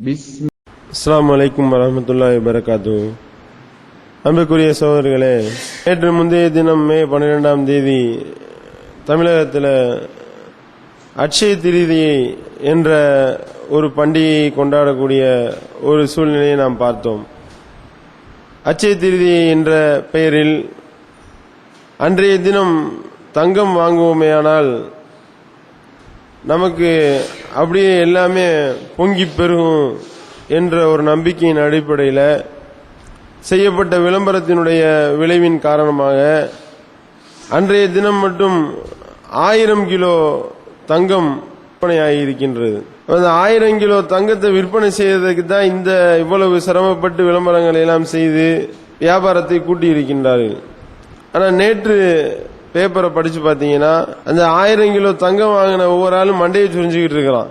பிஸ்மி அஸ்லாம் வலைக்கும் வரமத்துல்லா வரகாத்து அன்புக்குரிய சோதர்களே நேற்று முந்தைய தினம் மே பன்னிரெண்டாம் தேதி தமிழகத்தில் அட்சய திரிதியை என்ற ஒரு பண்டிகையை கொண்டாடக்கூடிய ஒரு சூழ்நிலையை நாம் பார்த்தோம். அட்சய திரிதி என்ற பெயரில் அன்றைய தினம் தங்கம் வாங்குவோமேயானால் நமக்கு அப்படியே எல்லாமே பொங்கி பெருகும் என்ற ஒரு நம்பிக்கையின் அடிப்படையில் செய்யப்பட்ட விளம்பரத்தினுடைய விளைவின் காரணமாக அன்றைய தினம் மட்டும் ஆயிரம் கிலோ தங்கம் விற்பனையாகி இருக்கின்றது அந்த ஆயிரம் கிலோ தங்கத்தை விற்பனை செய்வதற்கு தான் இந்த இவ்வளவு சிரமப்பட்டு விளம்பரங்களை எல்லாம் செய்து வியாபாரத்தை கூட்டியிருக்கின்றார்கள். ஆனால் நேற்று பேப்பரை படிச்சு பார்த்தீங்கன்னா அந்த ஆயிரம் கிலோ தங்கம் வாங்கின ஒவ்வொரு ஆளும் மண்டையை சுரிஞ்சுக்கிட்டு இருக்கிறான்.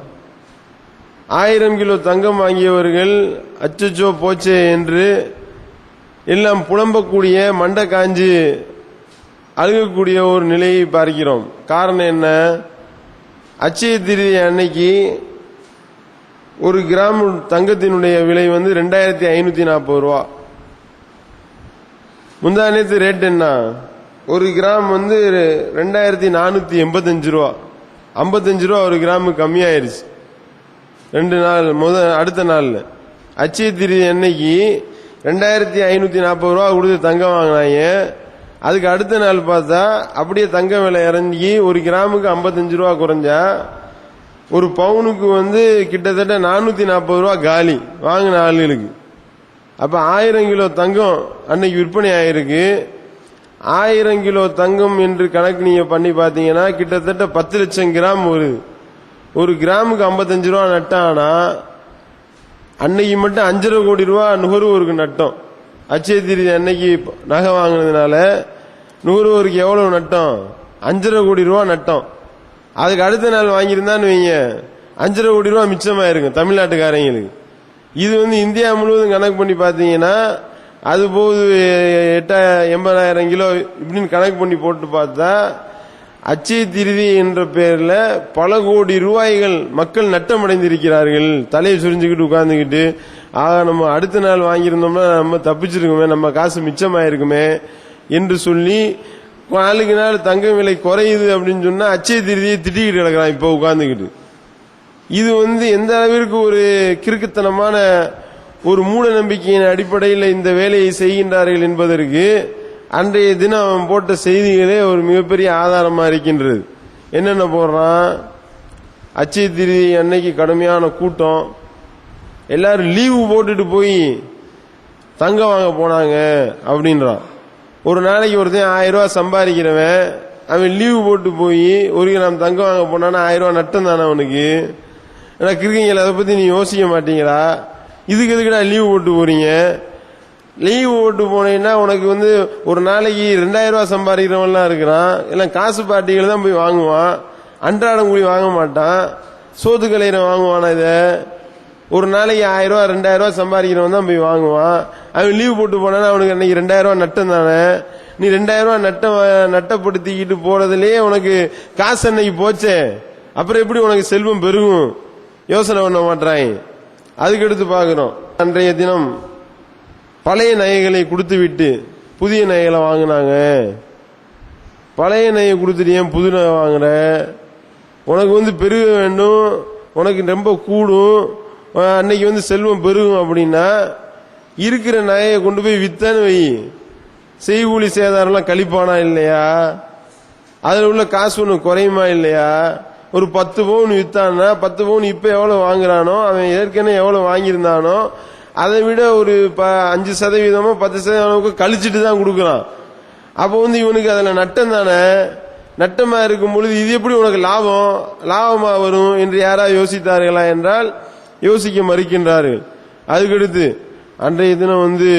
ஆயிரம் கிலோ தங்கம் வாங்கியவர்கள் அச்சச்சோ போச்சே என்று எல்லாம் புலம்பக்கூடிய மண்டை காஞ்சி அழுகக்கூடிய ஒரு நிலையை பார்க்கிறோம். காரணம் என்ன? அச்சய திருதி அன்னைக்கு ஒரு கிராம் தங்கத்தினுடைய விலை வந்து ரெண்டாயிரத்தி ஐநூத்தி நாற்பது ரூபா. முந்தா நேற்று ரேட் என்ன? ஒரு கிராம் வந்து ரெண்டாயிரத்தி நானூத்தி எண்பத்தஞ்சு ரூபா. ஐம்பத்தஞ்சு ரூபா ஒரு கிராமு கம்மியாயிருச்சு. ரெண்டு நாள் முத அடுத்த நாளில் அச்சய திருதி அன்னைக்கு ரெண்டாயிரத்தி ஐநூத்தி நாற்பது ரூபா கொடுத்து தங்கம் வாங்கினாங்க. அதுக்கு அடுத்த நாள் பார்த்தா அப்படியே தங்க விலை இறங்கி ஒரு கிராமுக்கு ஐம்பத்தஞ்சு ரூபா குறைஞ்சா ஒரு பவுனுக்கு வந்து கிட்டத்தட்ட நானூத்தி நாற்பது ரூபா காலி வாங்கின ஆளுகளுக்கு. அப்ப ஆயிரம் கிலோ தங்கம் அன்னைக்கு விற்பனை ஆயிருக்கு. ஆயிரம் கிலோ தங்கம் என்று கணக்கு நீங்க பண்ணி பாத்தீங்கன்னா கிட்டத்தட்ட பத்து லட்சம் கிராம் வருது ஒரு கிராமுக்கு ஐம்பத்தஞ்சு ரூபா நட்டானா அன்னைக்கு மட்டும் அஞ்சரை கோடி ரூபா நுகர்வோருக்கு நட்டம். அச்சய திருதி அன்னைக்கு நகை வாங்கினதுனால நுகர்வோருக்கு எவ்வளவு நட்டம்? அஞ்சரை கோடி ரூபா நட்டம். அதுக்கு அடுத்த நாள் வாங்கியிருந்தான்னு வைங்க அஞ்சரை கோடி ரூபா மிச்சமாயிருக்கும் தமிழ்நாட்டுக்காரங்களுக்கு. இது வந்து இந்தியா முழுவதும் கணக்கு பண்ணி பார்த்தீங்கன்னா அது போது எட்டா எண்பதாயிரம் கிலோ இப்படின்னு கணக்கு பண்ணி போட்டு பார்த்தா அச்சய திருதி என்ற பெயரில் பல கோடி ரூபாய்கள் மக்கள் நட்டம் அடைந்திருக்கிறார்கள் தலையை சுரிஞ்சுக்கிட்டு உட்கார்ந்துக்கிட்டு ஆக நம்ம அடுத்த நாள் வாங்கியிருந்தோம்னா நம்ம தப்பிச்சிருக்குமே நம்ம காசு மிச்சமாயிருக்குமே என்று சொல்லி நாளுக்கு நாள் தங்க விலை குறையுது அப்படின்னு சொன்னா அச்சய திருதியை திட்டிக்கிட்டு கிடக்கிறான் இப்போ உட்கார்ந்துக்கிட்டு. இது வந்து எந்த அளவிற்கு ஒரு கிறுக்குத்தனமான ஒரு மூட நம்பிக்கையின் அடிப்படையில் இந்த வேலையை செய்கின்றார்கள் என்பதற்கு அன்றைய தினம் அவன் போட்ட செய்திகளே ஒரு மிகப்பெரிய ஆதாரமா இருக்கின்றது. என்னென்ன போடுறான்? அச்சய திருதி அன்னைக்கு கடுமையான கூட்டம். எல்லாரும் லீவு போட்டுட்டு போய் தங்கம் வாங்க போனாங்க அப்படின்றான். ஒரு நாளைக்கு ஒருத்தன் ஆயிரம் ரூபா சம்பாதிக்கிறவன் அவன் லீவு போட்டு போய் ஒரு கிராம் தங்க வாங்க போனான்னா ஆயிரம் ரூபா நட்டம் தானே அவனுக்கு? ஏன்னா கிருக்கீங்களா அதை பத்தி நீ யோசிக்க மாட்டீங்களா? இதுக்கு எதுக்குடா லீவு போட்டு போறீங்க? லீவு போட்டு போனீங்கன்னா உனக்கு வந்து ஒரு நாளைக்கு ரெண்டாயிரம் ரூபாய் சம்பாதிக்கிறவன்லாம் இருக்கிறான். எல்லாம் காசு பார்ட்டிகள் தான் போய் வாங்குவான். அன்றாடம் கூலி வாங்க மாட்டான். சோத்து கலையிற வாங்குவானா இதை? ஒரு நாளைக்கு ஆயிரம் ரூபாய் ரெண்டாயிரம் ரூபாய் சம்பாதிக்கிறவன் தான் போய் வாங்குவான். அவன் லீவு போட்டு போனானா அவனுக்கு அன்னைக்கு ரெண்டாயிரம் ரூபாய் நட்டம் தானே? நீ ரெண்டாயிரம் ரூபாய் நட்டம் நட்டப்படுத்திக்கிட்டு போறதுலயே உனக்கு காசு அன்னைக்கு போச்சே. அப்புறம் எப்படி உனக்கு செல்வம் பெருகும்? யோசனை பண்ண மாட்டாங்க அதுக்கு எடுத்து பார்க்கிறோம் அன்றைய தினம் பழைய நகைகளை கொடுத்து விட்டு புதிய நகைகளை வாங்கினாங்க. பழைய நகையை கொடுத்துட்டு ஏன் புது நகை வாங்குற? உனக்கு வந்து பெருக வேண்டும். உனக்கு ரொம்ப கூடும். அன்னைக்கு வந்து செல்வம் பெருகும் அப்படின்னா இருக்கிற நகையை கொண்டு போய் வித்தான்னு வை. செய்கூலி சேதாரம்லாம் கழிப்பானா இல்லையா? அதில் உள்ள காசு ஒன்று குறையுமா இல்லையா? ஒரு பத்து பவுன் வித்தான்னா பத்து பவுன் இப்ப எவ்வளவு வாங்குறானோ அவன் ஏற்கனவே எவ்வளவு வாங்கியிருந்தானோ அதை விட ஒரு ப- அஞ்சு சதவீதமோ பத்து சதவீதமோ கழிச்சிட்டு தான் கொடுக்குறான் அப்போ வந்து இவனுக்கு அதில் நட்டம் தானே? நட்டமா இருக்கும் பொழுது இது எப்படி உனக்கு லாபம்? லாபமா வரும் என்று யாராவது யோசித்தார்களா என்றால் யோசிக்க மறுக்கின்றார்கள். அதுக்கடுத்து அன்றைய தினம் வந்து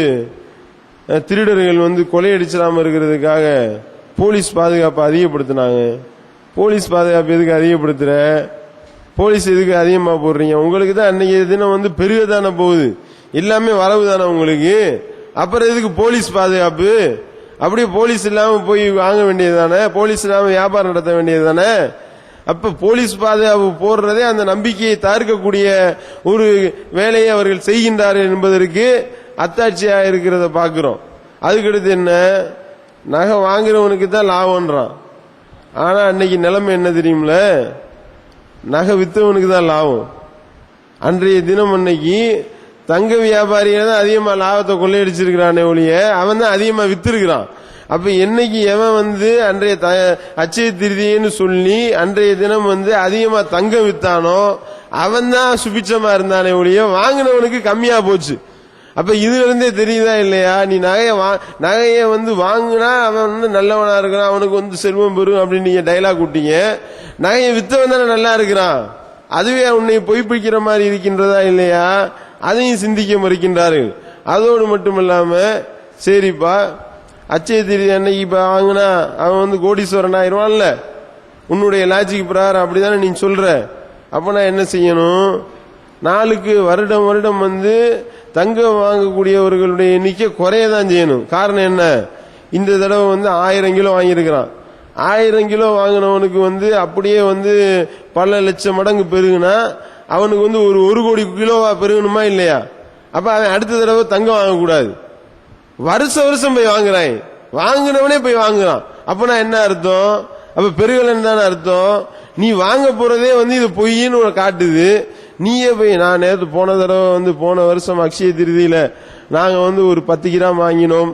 திருடர்கள் வந்து கொள்ளையடிச்சிடாம இருக்கிறதுக்காக போலீஸ் பாதுகாப்பை அதிகப்படுத்தினாங்க. போலீஸ் பாதுகாப்பு எதுக்கு அதிகப்படுத்துற? போலீஸ் எதுக்கு அதிகமா போடுறீங்க? உங்களுக்கு தான் அன்னைக்கு தினம் வந்து பெருக தானே போகுது. எல்லாமே வரவு தானே உங்களுக்கு? அப்புறம் எதுக்கு போலீஸ் பாதுகாப்பு? அப்படியே போலீஸ் இல்லாம போய் வாங்க வேண்டியது தானே? போலீஸ் இல்லாம வியாபாரம் நடத்த வேண்டியது தானே? அப்ப போலீஸ் பாதுகாப்பு போடுறதே அந்த நம்பிக்கையை தவிர்க்கக்கூடிய ஒரு வேலையை அவர்கள் செய்கின்றார்கள் என்பதற்கு அத்தாட்சியா இருக்கிறத பாக்குறோம் அதுக்கடுத்து என்ன? நகை வாங்குறவனுக்கு தான் லாபம்ன்றான். ஆனா அன்னைக்கு நிலைமை என்ன தெரியுமில? நகை வித்தவனுக்கு தான் லாபம். அன்றைய தினம் அன்னைக்கு தங்க வியாபாரிகள் தான் அதிகமா லாபத்தை கொள்ளையடிச்சிருக்கிறானே ஒழிய அவன் தான் அதிகமா வித்திருக்கிறான். அப்ப என்னைக்கு எவன் வந்து அன்றைய த- அச்சய திருதின்னு சொல்லி அன்றைய தினம் வந்து அதிகமா தங்கம் வித்தானோ அவன் தான் சுபிச்சமா இருந்தானே ஒழிய வாங்கினவனுக்கு கம்மியா போச்சு. அப்ப இதுல இருந்தே தெரியுதா இல்லையா? நீ நகையை வா நகையை வந்து வாங்கினா அவன் வந்து நல்லவனா இருக்கிறான் அவனுக்கு வந்து செல்வம் பெறும் அப்படின்னு நீங்க டைலாக் விட்டீங்க நகையை வித்தவன் தானே நல்லா இருக்கிறான். அதுவே உன்னை பொய்ப்பிக்கிற மாதிரி இருக்கின்றதா இல்லையா? அதையும் சிந்திக்க மறுக்கின்றார்கள். அதோடு மட்டுமில்லாம சரிப்பா அச்சய திருதி அன்னைக்கு இப்ப வாங்கினா அவன் வந்து கோடீஸ்வரன் ஆயிடுவான்ல உன்னுடைய லாஜிக் பிரகாரம் அப்படிதானே நீ சொல்ற. அப்ப நான் என்ன செய்யணும்? நாளுக்கு வருடம் வருடம் வந்து தங்கம் வாங்கக்கூடியவர்களுடைய எண்ணிக்கை குறைய தான் செய்யணும். காரணம் என்ன? இந்த தடவை வந்து ஆயிரம் கிலோ வாங்கியிருக்கிறான். ஆயிரம் கிலோ வாங்கினவனுக்கு வந்து அப்படியே வந்து பல லட்சம் மடங்கு பெருகுனா அவனுக்கு வந்து ஒரு ஒரு கோடி கிலோவா பெருகணுமா இல்லையா? அப்ப அவன் அடுத்த தடவை தங்கம் வாங்கக்கூடாது. வருஷ வருஷம் போய் வாங்குறான். வாங்குனவனே போய் வாங்குறான். அப்பனா என்ன அர்த்தம்? அப்ப பெருகலன்னு தானே அர்த்தம்? நீ வாங்க போறதே வந்து இது பொய்ன்னு காட்டுது. நீயே போய் நான் நேற்று போன தடவை வந்து போன வருஷம் அக்ஷய திருதியில நாங்க வந்து ஒரு பத்து கிராம் வாங்கினோம்.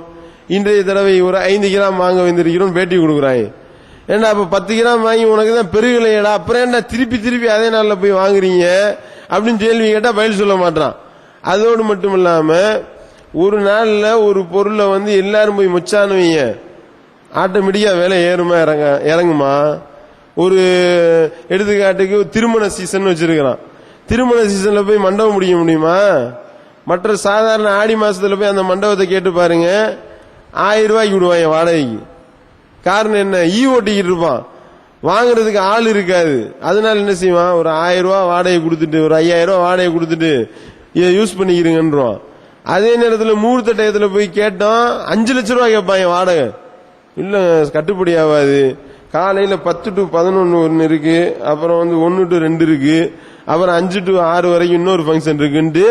இன்றைய தடவை ஒரு ஐந்து கிராம் வாங்க வந்திருக்கிறோம் பேட்டி கொடுக்குறாங்க. ஏன்னா அப்ப பத்து கிராம் வாங்கி உனக்கு தான் பெருகலையடா? அப்புறம் என்ன திருப்பி திருப்பி அதே நாளில் போய் வாங்குறீங்க? அப்படின்னு கேள்வி கேட்டா பதில் சொல்ல மாட்டான் அதோடு மட்டும் இல்லாம ஒரு நாள்ல ஒரு பொருளை வந்து எல்லாரும் போய் முச்சான்னு வைங்க. ஆட்டோமேட்டிக்கா வேலை ஏறுமா இறங்க இறங்குமா? ஒரு எடுத்துக்காட்டுக்கு திருமண சீசன் வச்சிருக்கிறான். திருமண சீசன்ல போய் மண்டபம் முடிக்க முடியுமா? மற்ற சாதாரண ஆடி மாசத்துல போய் அந்த மண்டபத்தை கேட்டு பாருங்க. ஆயிரம் ரூபாய்க்கு விடுவாங்க வாடகைக்கு. காரணம் என்ன? ஈ ஓட்டிக்கிட்டு இருப்பான். வாங்குறதுக்கு ஆள் இருக்காது. அதனால என்ன செய்வான்? ஒரு ஆயிரம் ரூபா வாடகை கொடுத்துட்டு ஒரு ஐயாயிரம் ரூபா வாடகை கொடுத்துட்டு இதை யூஸ் பண்ணிக்கிறீங்கன்றான் அதே நேரத்தில் மூர்த்த டயத்தில் போய் கேட்டோம் அஞ்சு லட்ச ரூபா கேட்பாங்க வாடகை. இல்லை கட்டுப்படி ஆகாது. காலையில் பத்து டு பதினொன்று ஒன்று இருக்கு. அப்புறம் வந்து ஒன்று டு ரெண்டு இருக்குது அப்புறம் அஞ்சு டு ஆறு வரைக்கும் இன்னொரு ஃபங்க்ஷன் இருக்குன்ட்டு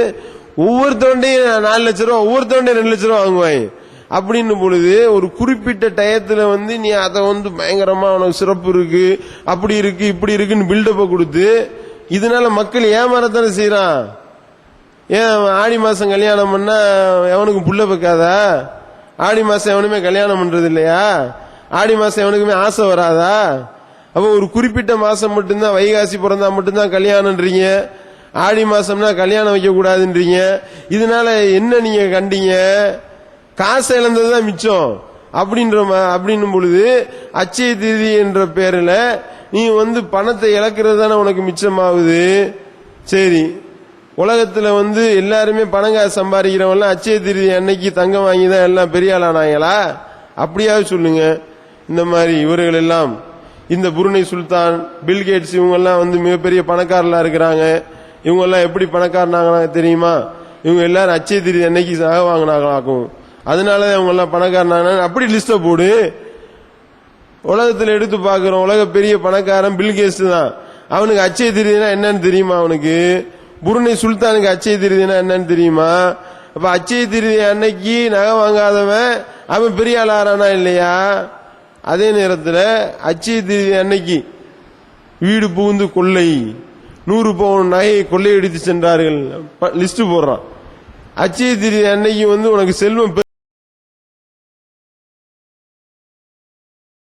ஒவ்வொருத்தவண்டையும் நாலு லட்ச ரூபா ஒவ்வொருத்தவண்டையும் ரெண்டு லட்ச ரூபா வாங்குவாங்க அப்படின்னு பொழுது ஒரு குறிப்பிட்ட டயத்தில் வந்து நீ அதை வந்து பயங்கரமா உனக்கு சிறப்பு இருக்கு அப்படி இருக்கு இப்படி இருக்குன்னு பில்டப்பை கொடுத்து இதனால மக்கள் ஏமாறத்தானே செய்யறான் ஏன் அவன் ஆடி மாசம் கல்யாணம் பண்ணா எவனுக்கு புள்ள பக்காதா ஆடி மாசம் எவனுமே கல்யாணம் பண்றது இல்லையா? ஆடி மாசம் எவனுக்குமே ஆசை வராதா? அப்ப ஒரு குறிப்பிட்ட மாசம் மட்டும்தான் வைகாசி பிறந்தா மட்டும்தான் கல்யாணம்ன்றீங்க. ஆடி மாசம்னா கல்யாணம் வைக்க கூடாதுன்றீங்க இதனால என்ன நீங்க கண்டீங்க? காசு இழந்ததுதான் மிச்சம். அப்படின்ற அப்படின்னும் பொழுது அச்சய திதி என்ற பேர்ல நீ வந்து பணத்தை இழக்கிறது தானே உனக்கு மிச்சமாகுது. சரி. உலகத்துல வந்து எல்லாருமே பணம் காசு சம்பாதிக்கிறவங்க அச்சய திருதி அன்னைக்கு தங்கம் வாங்கி தான் எல்லாம் பெரிய ஆளானாங்களா? அப்படியாவது சொல்லுங்க. இந்த மாதிரி இவர்கள் எல்லாம் இந்த புருணை சுல்தான் பில்கேட்ஸ் இவங்கெல்லாம் வந்து மிகப்பெரிய பணக்காரலாம் இருக்கிறாங்க. இவங்கெல்லாம் எப்படி பணக்காரனாங்களா தெரியுமா? இவங்க எல்லாரும் அச்சய திருதி அன்னைக்கு சக வாங்கினாங்களாக்கும். அதனால அவங்க எல்லாம் பணக்காரனாங்க அப்படி லிஸ்ட போடு. உலகத்துல எடுத்து பார்க்குறோம். உலக பெரிய பணக்காரன் பில்கேட்ஸ் தான். அவனுக்கு அச்சய திருதினா என்னன்னு தெரியுமா அவனுக்கு? புருணை சுல்தானுக்கு அச்சய திருதினா என்னன்னு தெரியுமா? அப்ப அச்சய திருதி அன்னைக்கு நகை வாங்காதவன் அவன் பெரிய ஆளாரானா இல்லையா? அதே நேரத்தில் அச்சய தேதி அன்னைக்கு வீடு புகுந்து கொள்ளை நூறு பவுன் நகையை கொள்ளையடித்து சென்றார்கள். லிஸ்ட் போடுறான். அச்சய தேதி அன்னைக்கு வந்து உனக்கு செல்வம் பெரு-